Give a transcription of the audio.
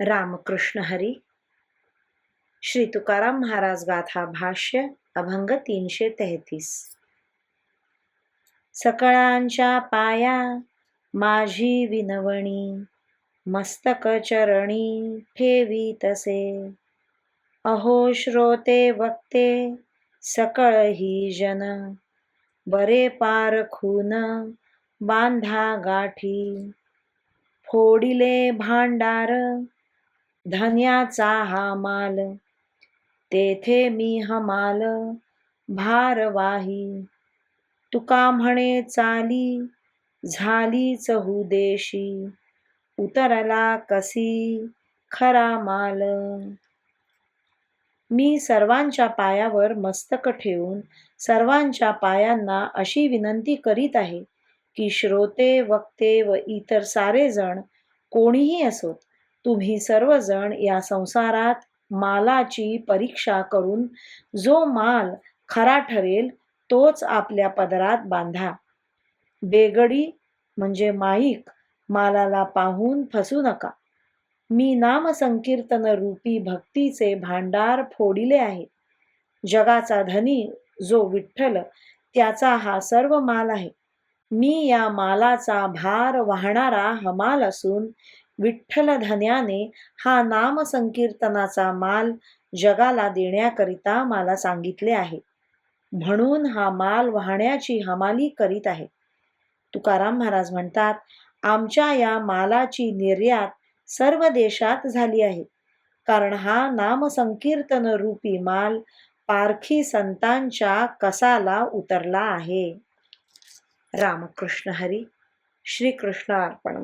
रामकृष्ण हरी। श्री तुकाराम महाराज गाथा भाष्य अभंग तीनशे तेहतीस. सकळांच्या पाया माझी विनवणी मस्तक चरणी ठेवी तसे. अहो श्रोते वक्ते सकळ ही जन बरे पार खून बांधा गाठी. फोडिले भांडार धन्याचा हा माल तेथे मी हमाल भारवाही. तुका म्हणे चाली झाली चहुदेशी उतरला कसी खरा माल? मी सर्वांच्या पायावर मस्तक ठेवून सर्वांच्या पायांना अशी विनंती करीत आहे की श्रोते वक्ते व इतर सारे जण कोणीही असोत तुम्ही सर्वजण या संसारात मालाची परीक्षा करून जो माल खरा ठरेल तोच आपल्या पदरात बांधा. बेगडी म्हणजे माईक मालाला पाहून फसू नका. मी नामसंकीर्तन रूपी भक्तीचे भांडार फोडिले आहे. जगाचा धनी जो विठ्ठल त्याचा हा सर्व माल आहे. मी या मालाचा भार वाहणारा हमाल असून विठ्ठल धन्याने हा नाम संकीर्तनाचा माल जगाला देण्याकरिता मला सांगितले आहे. म्हणून हा माल वाहण्याची हमाली करीत आहे. तुकाराम महाराज म्हणतात आमच्या या मालाची निर्यात सर्व देशात झाली आहे. कारण हा नामसंकीर्तन रूपी माल पारखी संतांच्या कसाला उतरला आहे. रामकृष्ण हरी श्रीकृष्ण अर्पण